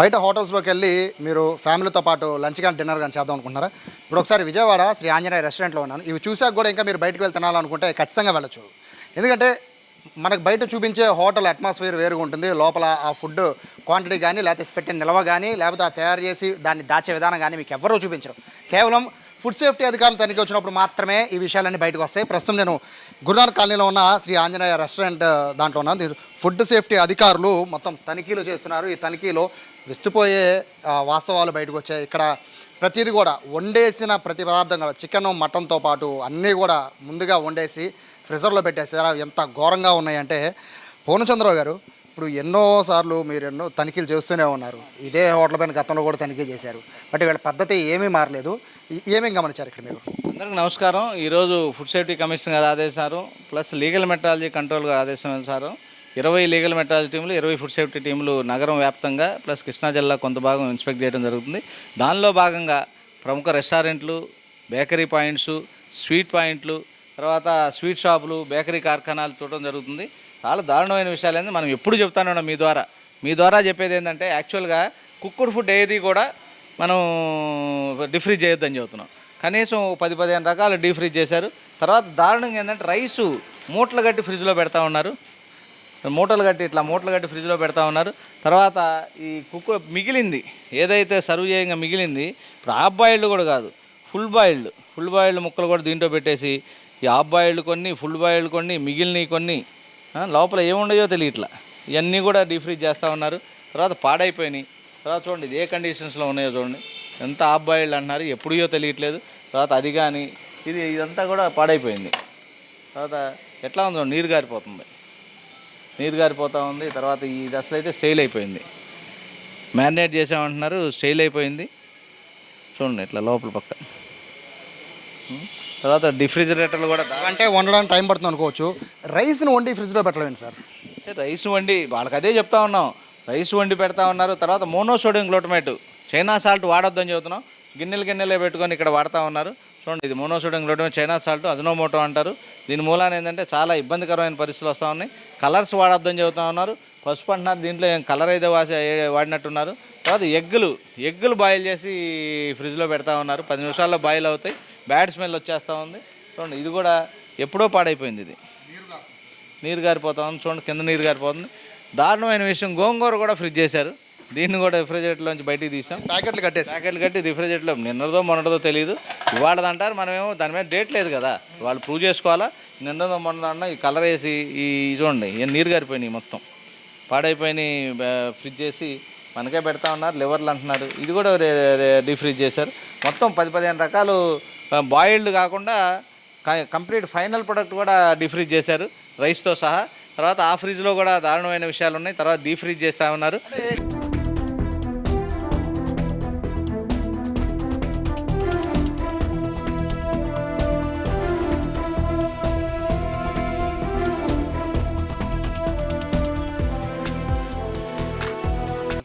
బయట హోటల్స్లోకి వెళ్ళి మీరు ఫ్యామిలీతో పాటు లంచ్ కానీ డిన్నర్ కానీ చేద్దాం అనుకుంటున్నారా? ఇప్పుడు ఒకసారి విజయవాడ శ్రీ ఆంజనేయ రెస్టారెంట్లో ఉన్నాను. ఇవి చూసాక కూడా ఇంకా మీరు బయటకు వెళ్ళి తినాలనుకుంటే ఖచ్చితంగా వెళ్ళచ్చు. ఎందుకంటే మనకు బయట చూపించే హోటల్ అట్మాస్ఫియర్ వేరుగా ఉంటుంది. లోపల ఆ ఫుడ్ క్వాంటిటీ కానీ లేకపోతే పెట్టిన నిల్వ కానీ లేకపోతే ఆ తయారు చేసి దాన్ని దాచే విధానం కానీ మీకు ఎవరూ చూపించరు. కేవలం ఫుడ్ సేఫ్టీ అధికారులు తనిఖీ వచ్చినప్పుడు మాత్రమే ఈ విషయాలన్నీ బయటకు వస్తాయి. ప్రస్తుతం నేను గురునాథ్ కాలనీలో ఉన్న శ్రీ ఆంజనేయ రెస్టారెంట్ దాంట్లో ఉన్నాను. ఫుడ్ సేఫ్టీ అధికారులు మొత్తం తనిఖీలు చేస్తున్నారు. ఈ తనిఖీలో విస్తుపోయే వాస్తవాలు బయటకు వచ్చాయి. ఇక్కడ ప్రతిదీ కూడా వండేసిన ప్రతి పదార్థం కూడా చికెన్ మటన్తో పాటు అన్నీ కూడా ముందుగా వండేసి ఫ్రిజర్లో పెట్టేసారు ఎంత ఘోరంగా ఉన్నాయంటే పూర్ణచంద్రరావు గారు ఇప్పుడు ఎన్నో సార్లు మీరు ఎన్నో తనిఖీలు చేస్తూనే ఉన్నారు. ఇదే హోటల్ పైన గతంలో కూడా తనిఖీ చేశారు. బట్ వీళ్ళ పద్ధతి ఏమీ మారలేదు. ఏమేమి గమనించారు ఇక్కడ మీరు? అందరికి నమస్కారం. ఈరోజు ఫుడ్ సేఫ్టీ కమిషన్ గారు ఆదేశారు ప్లస్ లీగల్ మెట్రాలజీ కంట్రోల్ గారు ఆదేశించారు ఇరవై లీగల్ మెట్రాలజీ టీములు ఇరవై ఫుడ్ సేఫ్టీ టీములు నగరం వ్యాప్తంగా ప్లస్ కృష్ణా జిల్లా కొంత భాగం ఇన్స్పెక్ట్ చేయడం జరుగుతుంది. దానిలో భాగంగా ప్రముఖ రెస్టారెంట్లు బేకరీ పాయింట్స్ స్వీట్ పాయింట్లు తర్వాత స్వీట్ షాపులు బేకరీ కార్ఖానాలు చూడడం జరుగుతుంది. చాలా దారుణమైన విషయాలు ఏంది మనం ఎప్పుడు చెప్తాను మీ ద్వారా. మీ ద్వారా చెప్పేది ఏంటంటే యాక్చువల్గా కుక్కుడ్ ఫుడ్ ఏది కూడా మనం డిఫ్రీజ్ చేయొద్దని చెబుతున్నాం. కనీసం పది పదిహేను రకాలు డీఫ్రీజ్ చేశారు. తర్వాత దారుణంగా ఏంటంటే రైసు మూటలు కట్టి ఫ్రిడ్జ్లో పెడతా ఉన్నారు. మూటలు కట్టి ఇట్లా మూటలు కట్టి ఫ్రిడ్జ్లో పెడతా ఉన్నారు. తర్వాత ఈ కుక్కు మిగిలింది ఏదైతే సర్వ్ చేయంగా మిగిలింది ఇప్పుడు హాఫ్ బాయిల్డ్ కూడా కాదు ఫుల్ బాయిల్డ్ ఫుల్ బాయిల్డ్ ముక్కలు కూడా దీంట్లో పెట్టేసి ఈ హాఫ్ బాయిల్డ్ కొన్ని ఫుల్ బాయిల్డ్ కొన్ని మిగిలినవి కొన్ని లోపల ఏముండయో తెలియట్లా. ఇవన్నీ కూడా డీఫ్రీజ్ చేస్తూ ఉన్నారు. తర్వాత పాడైపోయినాయి. తర్వాత చూడండి ఇది ఏ కండిషన్స్లో ఉన్నాయో చూడండి. ఎంత హాఫ్ బాయిల్డ్ అంటున్నారు ఎప్పుడో తెలియట్లేదు. తర్వాత అది కానీ ఇది ఇదంతా కూడా పాడైపోయింది. తర్వాత ఎట్లా ఉందో నీరు గారిపోతుంది. నీరు గారిపోతూ ఉంది. తర్వాత ఈ దశలో అయితే స్టైల్ అయిపోయింది. మ్యారినేట్ చేసామంటున్నారు స్టైల్ అయిపోయింది. చూడండి ఇట్లా లోపల పక్క. తర్వాత డిఫ్రిజిరేటర్లు కూడా అంటే వండడానికి టైం పడుతుంది అనుకోవచ్చు. రైస్ని వండి ఫ్రిడ్జ్లో పెట్టలేండి సార్? రైస్ వండి వాళ్ళకి అదే చెప్తా ఉన్నాం. రైస్ వండి పెడతా ఉన్నారు. తర్వాత మోనోసోడియం గ్లూటమేట్. చైనా సాల్ట్ వాడొద్దని చెబుతున్నాం. గిన్నెలు గిన్నెలే పెట్టుకొని ఇక్కడ వాడుతూ ఉన్నారు. చూడండి ఇది monosodium glutamate China salt Ajinomoto అంటారు. దీని మూలాన ఏంటంటే చాలా ఇబ్బందికరమైన పరిస్థితులు వస్తూ ఉన్నాయి. కలర్స్ వాడొద్దని చెబుతా ఉన్నారు. పసుపు అంటున్నారు. దీంట్లో ఏం కలర్ అయితే వాసి వాడినట్టున్నారు. తర్వాత ఎగ్గులు ఎగ్గులు బాయిల్ చేసి ఫ్రిడ్జ్లో పెడతా ఉన్నారు. పది నిమిషాల్లో బాయిల్ అవుతాయి. బ్యాడ్ స్మెల్ వచ్చేస్తూ ఉంది. చూడండి ఇది కూడా ఎప్పుడో పాడైపోయింది ఇది. నీరు గారిపోతా ఉంది. చూడండి కింద నీరు గారిపోతుంది. దారుణమైన విషయం గోంగూర కూడా ఫ్రిడ్జ్ చేశారు. దీన్ని కూడా రిఫ్రిజిరేటర్లోంచి బయటికి తీసాం ప్యాకెట్లు కట్టేసి ప్యాకెట్లు కట్టి రిఫ్రిజిరేటర్లో నిన్నదో మొన్నదో తెలియదు ఇవాళది అంటారు మనమేమో దాని మీద డేట్ లేదు కదా. వాళ్ళు ప్రూవ్ చేసుకోవాలా? నిన్నదో మొన్న అన్న ఈ కలర్ వేసి ఈ చూడండి నీరు గారిపోయినాయి మొత్తం. పాడైపోయినాయి ఫ్రిడ్జ్ చేసి మనకే పెడతా ఉన్నారు లివర్లు అంటున్నారు. ఇది కూడా డీఫ్రిజ్ చేశారు. మొత్తం పది పదిహేను రకాలు బాయిల్డ్ కాకుండా కంప్లీట్ ఫైనల్ ప్రొడక్ట్ కూడా డిఫ్రీజ్ చేశారు రైస్తో సహా. తర్వాత ఆ ఫ్రిడ్జ్లో కూడా దారుణమైన విషయాలు ఉన్నాయి తర్వాత డీఫ్రిజ్ చేస్తూ ఉన్నారు.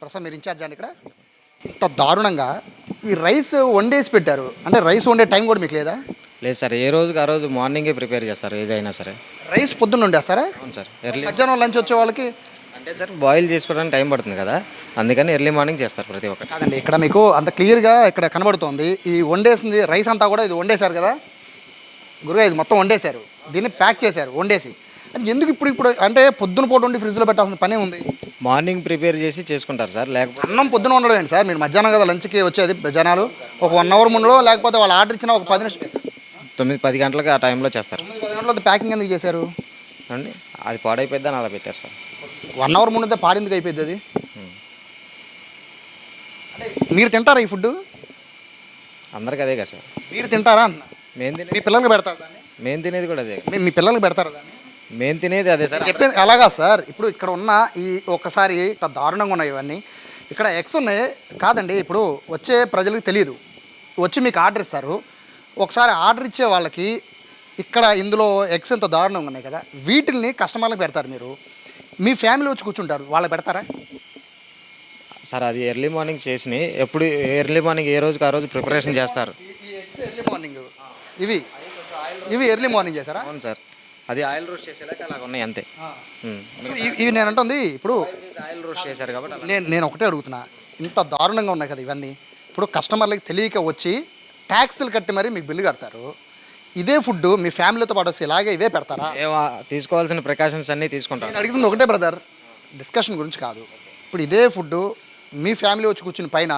ప్రస్తుతం మీరు ఇన్ఛార్జ్ అండి ఇక్కడ? ఇంత దారుణంగా ఈ రైస్ వండేసి పెట్టారు. అంటే రైస్ వండే టైం కూడా మీకు లేదా? లేదు సార్ ఏ రోజుకి ఆ రోజు మార్నింగే ప్రిపేర్ చేస్తారు ఏదైనా సరే. రైస్ పొద్దున్న వండేస్తారా అవును సార్ ఎర్లీ మధ్యాహ్నం లంచ్ వచ్చే వాళ్ళకి? అంటే సార్ బాయిల్ చేసుకోవడానికి టైం పడుతుంది కదా అందుకని ఎర్లీ మార్నింగ్ చేస్తారు ప్రతి ఒక్కటి. కాదండి ఇక్కడ మీకు అంత క్లియర్గా ఇక్కడ కనబడుతోంది. ఈ వండేసింది రైస్ అంతా కూడా ఇది వండేశారు కదా? గురుగా ఇది మొత్తం వండేశారు దీన్ని ప్యాక్ చేశారు వండేసి అంటే ఎందుకు ఇప్పుడు ఇప్పుడు అంటే పొద్దున పూట వండి ఫ్రిడ్జ్లో పెట్టాల్సిన పనే ఉంది? మార్నింగ్ ప్రిపేర్ చేసి చేసుకుంటారు సార్ లేకపోతే అన్నం పొద్దున వండడం ఏంటి సార్? మీరు మధ్యాహ్నం కదా లంచ్కి వచ్చేది జనాలు. ఒక వన్ అవర్ ముందులో లేకపోతే వాళ్ళు ఆర్డర్ ఇచ్చిన ఒక పది నిమిషం తొమ్మిది పది గంటలకు ఆ టైంలో చేస్తారు. తొమ్మిది పది గంటల ప్యాకింగ్ ఎందుకు చేశారు? అండి అది పాడైపోద్దని అలా పెట్టారు సార్. వన్ అవర్ ముందు పాడిందుకు అయిపోయింది అది? మీరు తింటారా ఈ ఫుడ్ అందరికి అదే కదా సార్. మీరు తింటారా మేము మీ తినే పిల్లలకి పెడతారు దాన్ని? మేము తినేది కూడా అదే మీ- మీ పిల్లలకి పెడతారా దాన్ని? మేము తినేది అదే సార్. చెప్పేది అలాగా సార్. ఇప్పుడు ఇక్కడ ఉన్న ఈ ఒక్కసారి ఇంత దారుణంగా ఉన్నాయి ఇవన్నీ. ఇక్కడ ఎగ్స్ ఉన్నాయి. కాదండి ఇప్పుడు వచ్చే ప్రజలకు తెలియదు వచ్చి మీకు ఆర్డర్ ఇస్తారు. ఒకసారి ఆర్డర్ ఇచ్చే వాళ్ళకి ఇక్కడ ఇందులో ఎగ్స్ ఎంత దారుణంగా ఉన్నాయి కదా వీటిల్ని కస్టమర్లకు పెడతారు మీరు. మీ ఫ్యామిలీ వచ్చి కూర్చుంటారు. వాళ్ళకి పెడతారా? సార్ అది ఎర్లీ మార్నింగ్ చేసినాయి ఎప్పుడు ఎర్లీ మార్నింగ్ ఏ రోజుకి ఆ రోజు ప్రిపరేషన్ చేస్తారు. Early morning. ఇవి. ఇవి ఎర్లీ మార్నింగ్ చేశారా? అవును సార్. అది ఆయిల్ రోస్ట్ చేసేలాగా అలాగ ఉన్నాయి అంతే. ఇవి- ఇవి నేను అంటుంది ఇప్పుడు ఆయిల్ రోస్ట్ చేశారు కాబట్టి అలా నేను నేను ఒకటే అడుగుతున్నా ఇంత దారుణంగా ఉన్నాయి కదా ఇవన్నీ. ఇప్పుడు కస్టమర్లకి తెలియక వచ్చి ట్యాక్స్లు కట్టి మరీ మీకు బిల్లు కడతారు. ఇదే ఫుడ్ మీ ఫ్యామిలీతో పాటు వస్తే ఇలాగే ఇవే పెడతారా? ఏవా తీసుకోవాల్సిన ప్రికాషన్స్ అన్నీ తీసుకుంటారు. నేను అడుగుతుంది ఒకటే బ్రదర్. డిస్కషన్ గురించి కాదు. ఇప్పుడు ఇదే ఫుడ్ మీ ఫ్యామిలీ వచ్చి కూర్చుని పైన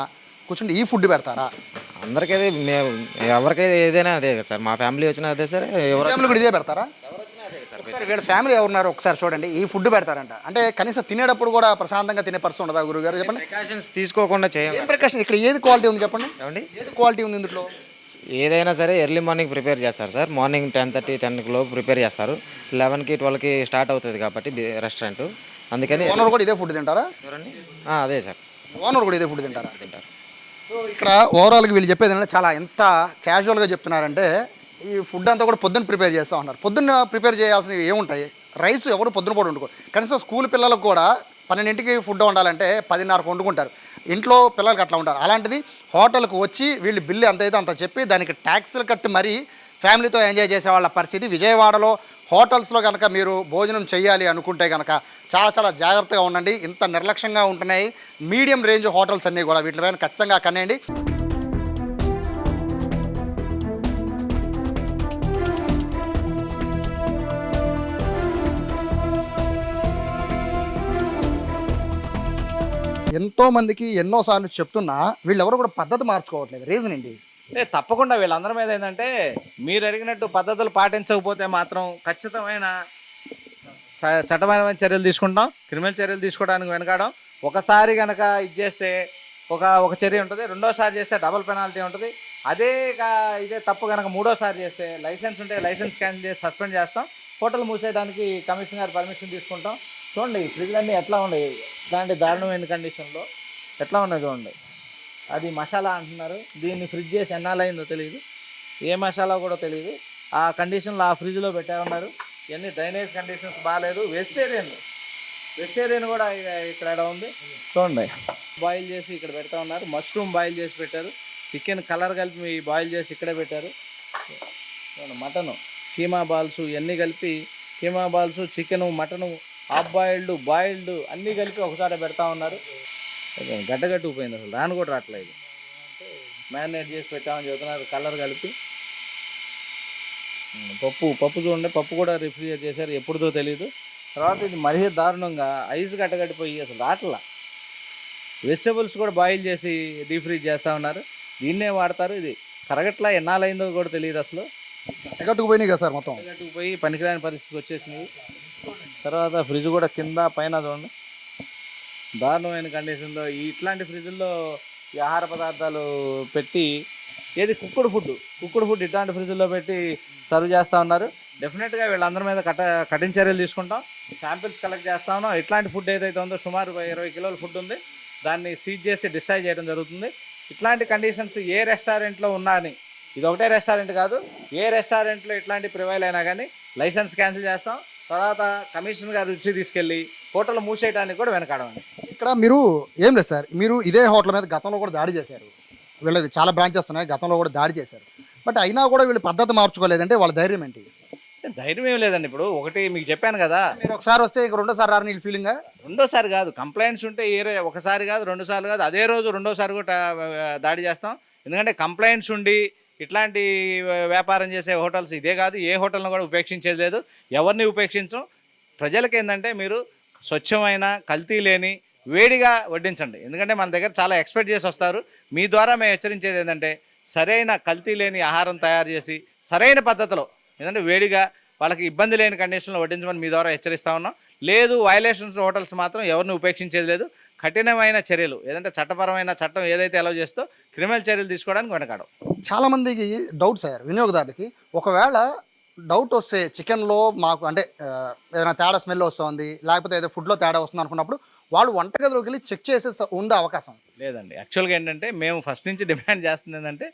కూర్చుని ఈ ఫుడ్ పెడతారా? అందరికీ అది మేము ఎవరికైతే ఏదైనా అదే కదా సార్ మా ఫ్యామిలీ వచ్చినా అదే సార్ ఎవరు ఫ్యామిలీ కూడా ఇదే పెడతారా? సార్ వీళ్ళ ఫ్యామిలీ ఎవరున్నారు ఒకసారి చూడండి. ఈ ఫుడ్ పెడతారంట. అంటే కనీసం తినేటప్పుడు కూడా ప్రశాంతంగా తినే పరిస్థితి ఉండదా గురుగారు చెప్పండి. ప్రికాషన్స్ తీసుకోకుండా చేయం ఏం ప్రకాశం ఇక్కడ ఏది క్వాలిటీ ఉంది చెప్పండి? ఏమండి? ఏది క్వాలిటీ ఉంది ఇందులో? ఏదైనా సరే ఎర్లీ మార్నింగ్ ప్రిపేర్ చేస్తారు సార్. మార్నింగ్ టెన్ థర్టీ టెన్కి లోపు ప్రిపేర్ చేస్తారు. లెవెన్కి ట్వెల్వ్కి స్టార్ట్ అవుతుంది కాబట్టి రెస్టారెంట్ అందుకని ఓనర్ కూడా ఇదే ఫుడ్ తింటారా? ఆ, అదే సార్. ఓనర్ కూడా ఇదే ఫుడ్ తింటారా? తింటారు. సో ఇక్కడ ఓవరాల్గా వీళ్ళు చెప్పేది ఏంటంటే చాలా ఎంత క్యాజువల్గా చెప్తున్నారంటే ఈ ఫుడ్ అంతా కూడా పొద్దున్న ప్రిపేర్ చేస్తూ ఉన్నారు. పొద్దున్న ప్రిపేర్ చేయాల్సినవి ఏముంటాయి? రైస్ ఎవరు పొద్దున పూట వండుకోరు. కనీసం స్కూల్ పిల్లలకు కూడా పన్నెండింటికి ఫుడ్ వండాలంటే పదిన్నరకు వండుకుంటారు. ఇంట్లో పిల్లలకి అట్లా ఉంటారు. అలాంటిది హోటల్కి వచ్చి వీళ్ళు బిల్లు ఎంత అయితే అంత చెప్పి దానికి ట్యాక్స్లు కట్టి మరీ ఫ్యామిలీతో ఎంజాయ్ చేసే వాళ్ళ పరిస్థితి విజయవాడలో హోటల్స్లో కనుక మీరు భోజనం చేయాలి అనుకుంటే కనుక చాలా చాలా జాగ్రత్తగా ఉండండి. ఇంత నిర్లక్ష్యంగా ఉంటున్నాయి. మీడియం రేంజ్ హోటల్స్ అన్నీ కూడా వీటిపైన ఖచ్చితంగా కనేయండి ఎంతో మందికి ఎన్నోసార్లు చెప్తున్నా వీళ్ళెవరు కూడా పద్ధతి మార్చుకోవట్లేదు. రీజన్ ఏంటి? అంటే తప్పకుండా వీళ్ళందరి మీద ఏంటంటే మీరు అడిగినట్టు పద్ధతులు పాటించకపోతే మాత్రం ఖచ్చితమైన చ- చట్టపరమైన చర్యలు తీసుకుంటాం. క్రిమినల్ చర్యలు తీసుకోవడానికి వెనకాడం. ఒకసారి కనుక ఇది చేస్తే ఒక ఒక చర్య ఉంటుంది. రెండోసారి చేస్తే డబుల్ పెనాల్టీ ఉంటుంది. అదే ఇదే తప్పు కనుక మూడోసారి చేస్తే లైసెన్స్ ఉంటే లైసెన్స్ క్యాన్సిల్ చేసి సస్పెండ్ చేస్తాం. హోటల్ మూసేయడానికి కమిషనర్ పర్మిషన్ తీసుకుంటాం. చూడండి ఈ ఫ్రిడ్జ్లన్నీ ఎట్లా ఉన్నాయి? ఇట్లాంటి దారుణమైన కండిషన్లో ఎట్లా ఉన్నాయి చూడండి. అది మసాలా అంటున్నారు. దీన్ని ఫ్రిడ్జ్ చేసి ఎన్నాలైందో తెలియదు ఏ మసాలా కూడా తెలియదు ఆ కండిషన్లో ఆ ఫ్రిడ్జ్లో పెట్టే ఉన్నారు. ఇవన్నీ డ్రైనేజ్ కండిషన్స్ బాగాలేదు వెజిటేరియన్ వెజిటేరియన్ కూడా ఇక్కడ ఉంది. చూడండి. బాయిల్ చేసి ఇక్కడ పెడతా ఉన్నారు. మష్రూమ్ బాయిల్ చేసి పెట్టారు. చికెన్ కలర్ కలిపి బాయిల్ చేసి ఇక్కడే పెట్టారు. చూడండి మటను కీమా బాల్స్ ఇవన్నీ కలిపి keema balls chicken mutton half boiled boiled అన్నీ కలిపి ఒకసారి పెడతా ఉన్నారు. గడ్డగట్టుకుపోయింది అసలు. రాను కూడా రావట్లేదు. మ్యారినేట్ చేసి పెట్టామని చెబుతున్నారు. కలర్ కలిపి. పప్పు పప్పు చూడండి. పప్పు కూడా రిఫ్రిజిరేట్ చేశారు. ఎప్పుడుదో తెలియదు తర్వాత ఇది మరీ దారుణంగా ఐస్ గట్టగట్టిపోయి అసలు రాట్లా. వెజిటబుల్స్ కూడా బాయిల్ చేసి డీప్ ఫ్రీజ్ చేస్తూ ఉన్నారు. దీన్నే వాడతారు. ఇది కరగట్లా ఎన్నాళ్ళైందో కూడా తెలియదు అసలు. ఎగట్టుకుపోయినాయి కదా సార్ మొత్తం. పోయి పనికిరాని పరిస్థితికి వచ్చేసినాయి. తర్వాత ఫ్రిడ్జ్ కూడా కింద పైన చూడండి. దారుణమైన కండిషన్లో ఈ ఇట్లాంటి ఫ్రిడ్జ్లో ఈ ఆహార పదార్థాలు పెట్టి ఏది కుక్కుడు ఫుడ్ కుక్కుడు ఫుడ్ ఇట్లాంటి ఫ్రిడ్జ్లో పెట్టి సర్వ్ చేస్తూ ఉన్నారు. డెఫినెట్గా వీళ్ళందరి మీద కట కఠిన చర్యలు తీసుకుంటాం. శాంపిల్స్ కలెక్ట్ చేస్తా ఉన్నాం. ఇట్లాంటి ఫుడ్ ఏదైతే ఉందో సుమారు ఇరవై కిలోల ఫుడ్ ఉంది. దాన్ని సీజ్ చేసి డిస్ట్రాయ్ చేయడం జరుగుతుంది. ఇట్లాంటి కండిషన్స్ ఏ రెస్టారెంట్లో ఉన్నా అని ఇది ఒకటే రెస్టారెంట్ కాదు ఏ రెస్టారెంట్లో ఇట్లాంటి ప్రివైల్ అయినా కానీ లైసెన్స్ క్యాన్సిల్ చేస్తాం. తర్వాత కమిషనర్ గారు రుచి తీసుకెళ్ళి హోటల్ మూసేయడానికి కూడా వెనకాడమండి ఇక్కడ మీరు ఏం లేదు సార్ మీరు ఇదే హోటల్ మీద గతంలో కూడా దాడి చేశారు. వీళ్ళకి చాలా బ్రాంచెస్ ఉన్నాయి గతంలో కూడా దాడి చేశారు. బట్ అయినా కూడా వీళ్ళు పద్ధతి మార్చుకోలేదంటే వాళ్ళ ధైర్యం ఏంటి? ధైర్యం ఏం లేదండి ఇప్పుడు ఒకటి మీకు చెప్పాను కదా. మీరు ఒకసారి వస్తే ఇంక రెండోసారి రాని ఫీలింగ్ రెండోసారి కాదు కంప్లైంట్స్ ఉంటే ఏ ఒకసారి కాదు రెండు సార్లు కాదు అదే రోజు రెండోసారి కూడా దాడి చేస్తాం. ఎందుకంటే కంప్లైంట్స్ ఉండి ఇట్లాంటి వ్యాపారం చేసే హోటల్స్ ఇదే కాదు ఏ హోటల్ను కూడా ఉపేక్షించేది లేదు. ఎవరిని ఉపేక్షించం? ప్రజలకు ఏంటంటే మీరు స్వచ్ఛమైన కల్తీ లేని వేడిగా వడ్డించండి. ఎందుకంటే మన దగ్గర చాలా ఎక్స్పెక్ట్ చేసి వస్తారు. మీ ద్వారా మేము హెచ్చరించేది ఏంటంటే సరైన కల్తీ లేని ఆహారం తయారు చేసి సరైన పద్ధతిలో ఏంటంటే వేడిగా వాళ్ళకి ఇబ్బంది లేని కండిషన్లో వడ్డించమని మీ ద్వారా హెచ్చరిస్తా ఉన్నాం. లేదు వైలేషన్స్ హోటల్స్ మాత్రం ఎవరిని ఉపేక్షించేది లేదు. కఠినమైన చర్యలు ఏదంటే చట్టపరమైన చట్టం ఏదైతే అలౌ చేస్తో క్రిమినల్ చర్యలు తీసుకోవడానికి వెనకాడం. చాలా మందికి డౌట్స్ అయ్యారు వినియోగదారులకి ఒకవేళ డౌట్ వస్తే చికెన్లో మాకు అంటే ఏదైనా తేడా స్మెల్ వస్తుంది లేకపోతే ఏదో ఫుడ్లో తేడా వస్తుంది అనుకున్నప్పుడు వాళ్ళు వంటగదిలోకి వెళ్ళి చెక్ చేసే ఉండే అవకాశం. లేదండి. యాక్చువల్గా ఏంటంటే మేము ఫస్ట్ నుంచి డిమాండ్ చేస్తుంది ఏంటంటే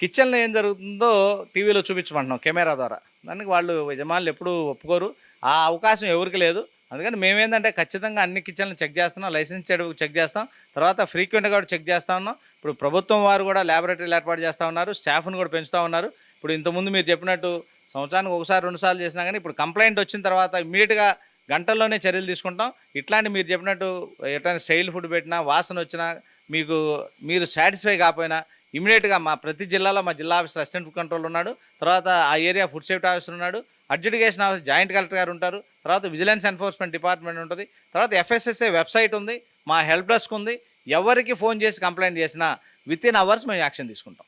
కిచెన్లో ఏం జరుగుతుందో టీవీలో చూపించమంటున్నాం కెమెరా ద్వారా. దానికి వాళ్ళు యజమానులు ఎప్పుడూ ఒప్పుకోరు. ఆ అవకాశం ఎవరికి లేదు. అందుకని మేమేందంటే ఖచ్చితంగా అన్ని కిచెన్లు చెక్ చేస్తున్నాం. లైసెన్స్ చెక్ చేస్తాం. తర్వాత ఫ్రీక్వెంట్గా కూడా చెక్ చేస్తూ ఉన్నాం. ఇప్పుడు ప్రభుత్వం వారు కూడా ల్యాబొరేటరీలు ఏర్పాటు చేస్తూ ఉన్నారు. స్టాఫ్ను కూడా పెంచుతూ ఉన్నారు. ఇప్పుడు ఇంతకుముందు మీరు చెప్పినట్టు సంవత్సరానికి ఒకసారి రెండుసార్లు చేసినా కానీ ఇప్పుడు కంప్లైంట్ వచ్చిన తర్వాత ఇమీడియట్గా గంటల్లోనే చర్యలు తీసుకుంటాం. ఇట్లాంటి మీరు చెప్పినట్టు ఎట్లాంటి స్టైల్ ఫుడ్ పెట్టినా వాసన వచ్చినా మీకు మీరు సాటిస్ఫై కాకపోయినా ఇమీడియట్గా మా ప్రతి జిల్లాలో మా జిల్లా ఆఫీసర్ అసిస్టెంట్ కంట్రోల్ ఉన్నాడు. తర్వాత ఆ ఏరియా ఫుడ్ సేఫ్టీ ఆఫీసర్ ఉన్నాడు. అడ్జుడికేషన్ ఆఫీసర్ జాయింట్ కలెక్టర్ గారు ఉంటారు. తర్వాత విజిలెన్స్ ఎన్ఫోర్స్మెంట్ డిపార్ట్మెంట్ ఉంటుంది. తర్వాత ఎఫ్ఎస్ఎస్ఏ వెబ్సైట్ ఉంది. మా హెల్ప్ డెస్క్ ఉంది. ఎవరికి ఫోన్ చేసి కంప్లైంట్ చేసినా విత్ ఇన్ అవర్స్ మేము యాక్షన్ తీసుకుంటాం.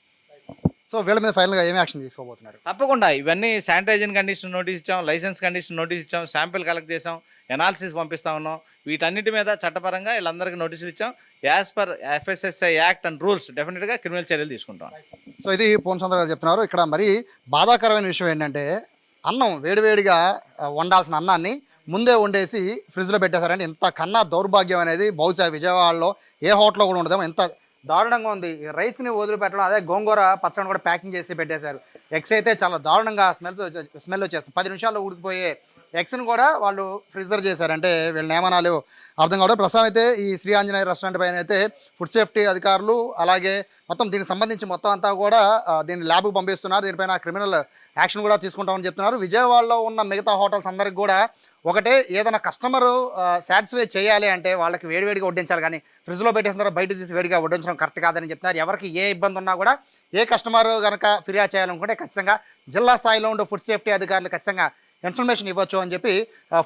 సో వీళ్ళ మీద ఫైనల్గా ఏమి యాక్షన్ తీసుకోబోతున్నారు? తప్పకుండా. ఇవన్నీ శానిటైజేషన్ కండిషన్ నోటీస్ ఇచ్చాం లైసెన్స్ కండిషన్ నోటీస్ ఇచ్చాం శాంపిల్ కలెక్ట్ చేసాం ఎనాలిసిస్ పంపిస్తా ఉన్నాం. వీటన్నిటి మీద చట్టపరంగా వీళ్ళందరికీ నోటీసులు ఇచ్చాం. As per FSSAI act and rules డెఫినెట్గా క్రిమినల్ చర్యలు తీసుకుంటాం. సో ఇది పూర్ణచంద్ర గారు చెప్తున్నారు. ఇక్కడ మరి బాధాకరమైన విషయం ఏంటంటే అన్నం వేడివేడిగా వండాల్సిన అన్నాన్ని ముందే వండేసి ఫ్రిడ్జ్లో పెట్టేశారంటే ఇంత కన్నా దౌర్భాగ్యం అనేది బహుశా విజయవాడలో ఏ హోటల్లో కూడా ఉండదేమో ఎంత దారుణంగా ఉంది. ఈ రైస్ని వదిలిపెట్టడం అదే గోంగూర పచ్చడి కూడా ప్యాకింగ్ చేసి పెట్టేశారు. ఎగ్స్ అయితే చాలా దారుణంగా స్మెల్ స్మెల్ వచ్చేస్తుంది. పది నిమిషాల్లో ఉడికిపోయే ఎక్స్ని కూడా వాళ్ళు ఫ్రిజర్ చేశారు. అంటే వీళ్ళ నియమనాలు అర్థం కావడం. ప్రస్తుతం అయితే ఈ శ్రీ ఆంజనేయ రెస్టారెంట్ పైన అయితే ఫుడ్ సేఫ్టీ అధికారులు అలాగే మొత్తం దీనికి సంబంధించి మొత్తం అంతా కూడా దీన్ని ల్యాబ్కి పంపిస్తున్నారు. దీనిపైన క్రిమినల్ యాక్షన్ కూడా తీసుకుంటామని చెప్తున్నారు. విజయవాడలో ఉన్న మిగతా హోటల్స్ అందరికి కూడా ఒకటే ఏదైనా కస్టమరు సాటిస్ఫై చేయాలి అంటే వాళ్ళకి వేడివేడిగా వడ్డించాలి. కానీ ఫ్రిడ్జ్లో పెట్టేసిన తర్వాత బయట తీసి వేడిగా వడ్డించడం కరెక్ట్ కాదని చెప్తున్నారు. ఎవరికి ఏ ఇబ్బంది ఉన్నా కూడా ఏ కస్టమర్ కనుక ఫిర్యాదు చేయాలనుకుంటే ఖచ్చితంగా జిల్లా స్థాయిలో ఉండే ఫుడ్ సేఫ్టీ అధికారులు ఖచ్చితంగా ఇన్ఫర్మేషన్ ఇవ్వచ్చు అని చెప్పి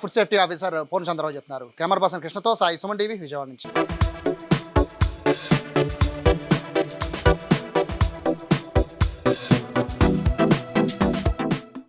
ఫుడ్ సేఫ్టీ ఆఫీసర్ పూర్ణచంద్రరావు చెప్తున్నారు. కెమెరా పర్సన్ కృష్ణతో సాయి సుమన్ టీవీ విజయవాడ నుంచి.